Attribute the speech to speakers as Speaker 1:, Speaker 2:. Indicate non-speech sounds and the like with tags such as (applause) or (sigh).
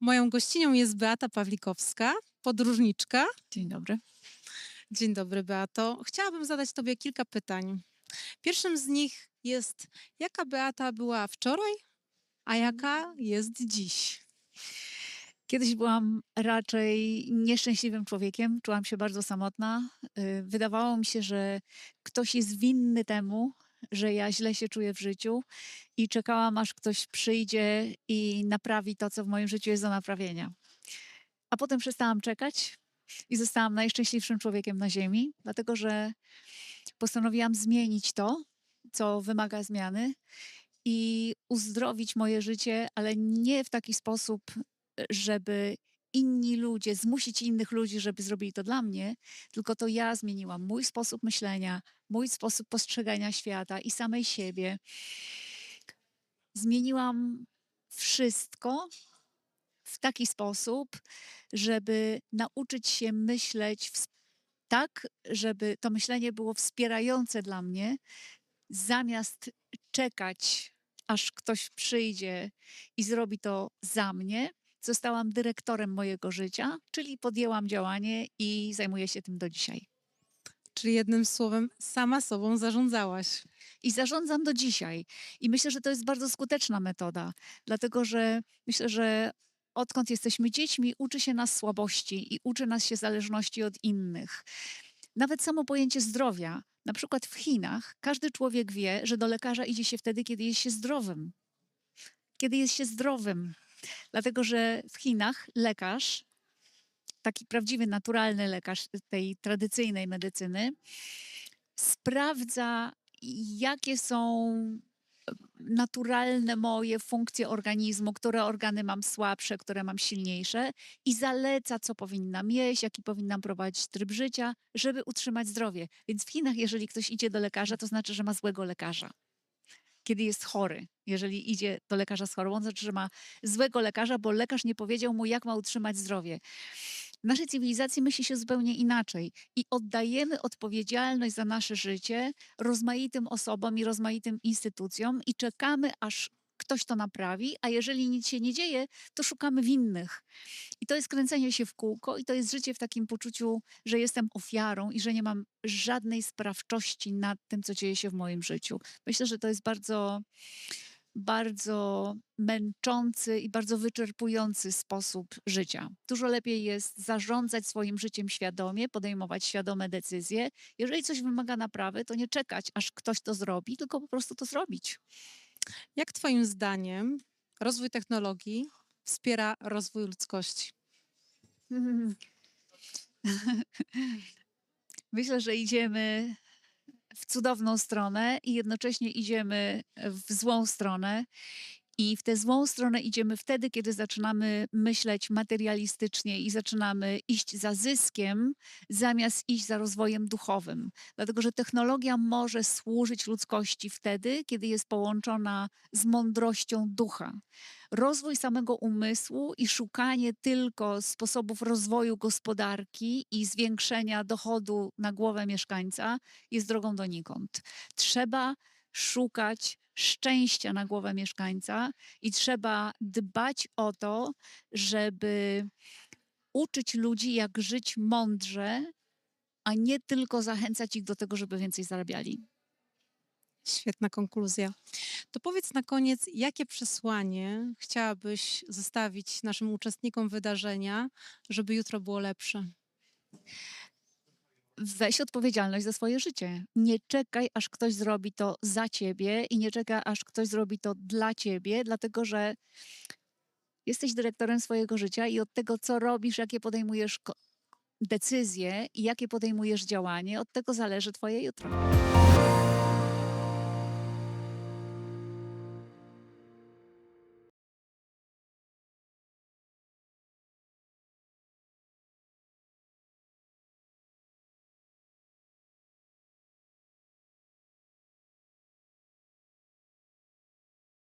Speaker 1: Moją gościnią jest Beata Pawlikowska, podróżniczka.
Speaker 2: Dzień dobry.
Speaker 1: Dzień dobry, Beato. Chciałabym zadać Tobie kilka pytań. Pierwszym z nich jest, jaka Beata była wczoraj, a jaka jest dziś?
Speaker 2: Kiedyś byłam raczej nieszczęśliwym człowiekiem, czułam się bardzo samotna. Y, Wydawało mi się, że ktoś jest winny temu, że ja źle się czuję w życiu i czekałam, aż ktoś przyjdzie i naprawi to, co w moim życiu jest do naprawienia. A potem przestałam czekać i zostałam najszczęśliwszym człowiekiem na Ziemi, dlatego że postanowiłam zmienić to, co wymaga zmiany i uzdrowić moje życie, ale nie w taki sposób, żeby inni ludzie, zmusić innych ludzi, żeby zrobili to dla mnie, tylko to ja zmieniłam mój sposób myślenia, mój sposób postrzegania świata i samej siebie. Zmieniłam wszystko w taki sposób, żeby nauczyć się myśleć tak, żeby to myślenie było wspierające dla mnie, zamiast czekać, aż ktoś przyjdzie i zrobi to za mnie, zostałam dyrektorem mojego życia, czyli podjęłam działanie i zajmuję się tym do dzisiaj.
Speaker 1: Czyli jednym słowem, sama sobą zarządzałaś.
Speaker 2: I zarządzam do dzisiaj. I myślę, że to jest bardzo skuteczna metoda, dlatego że myślę, że odkąd jesteśmy dziećmi, uczy się nas słabości i uczy nas się zależności od innych. Nawet samo pojęcie zdrowia. Na przykład w Chinach każdy człowiek wie, że do lekarza idzie się wtedy, kiedy jest się zdrowym. Kiedy jest się zdrowym. Dlatego, że w Chinach lekarz, taki prawdziwy, naturalny lekarz tej tradycyjnej medycyny, sprawdza, jakie są naturalne moje funkcje organizmu, które organy mam słabsze, które mam silniejsze i zaleca, co powinnam jeść, jaki powinnam prowadzić tryb życia, żeby utrzymać zdrowie. Więc w Chinach, jeżeli ktoś idzie do lekarza, to znaczy, że ma złego lekarza. Kiedy jest chory, jeżeli idzie do lekarza z chorobą, to znaczy, że ma złego lekarza, bo lekarz nie powiedział mu, jak ma utrzymać zdrowie. W naszej cywilizacji myśli się zupełnie inaczej i oddajemy odpowiedzialność za nasze życie rozmaitym osobom i rozmaitym instytucjom i czekamy, aż ktoś to naprawi, a jeżeli nic się nie dzieje, to szukamy winnych. I to jest kręcenie się w kółko i to jest życie w takim poczuciu, że jestem ofiarą i że nie mam żadnej sprawczości nad tym, co dzieje się w moim życiu. Myślę, że to jest bardzo bardzo męczący i bardzo wyczerpujący sposób życia. Dużo lepiej jest zarządzać swoim życiem świadomie, podejmować świadome decyzje. Jeżeli coś wymaga naprawy, to nie czekać, aż ktoś to zrobi, tylko po prostu to zrobić.
Speaker 1: Jak Twoim zdaniem rozwój technologii wspiera rozwój ludzkości? (laughs)
Speaker 2: Myślę, że idziemy w cudowną stronę i jednocześnie idziemy w złą stronę. I w tę złą stronę idziemy wtedy, kiedy zaczynamy myśleć materialistycznie i zaczynamy iść za zyskiem, zamiast iść za rozwojem duchowym. Dlatego, że technologia może służyć ludzkości wtedy, kiedy jest połączona z mądrością ducha. Rozwój samego umysłu i szukanie tylko sposobów rozwoju gospodarki i zwiększenia dochodu na głowę mieszkańca jest drogą donikąd. Trzeba szukać szczęścia na głowę mieszkańca i trzeba dbać o to, żeby uczyć ludzi, jak żyć mądrze, a nie tylko zachęcać ich do tego, żeby więcej zarabiali.
Speaker 1: Świetna konkluzja. To powiedz na koniec, jakie przesłanie chciałabyś zostawić naszym uczestnikom wydarzenia, żeby jutro było lepsze?
Speaker 2: Weź odpowiedzialność za swoje życie. Nie czekaj, aż ktoś zrobi to za ciebie i nie czekaj, aż ktoś zrobi to dla ciebie, dlatego że jesteś dyrektorem swojego życia i od tego, co robisz, jakie podejmujesz decyzje i jakie podejmujesz działanie, od tego zależy twoje jutro.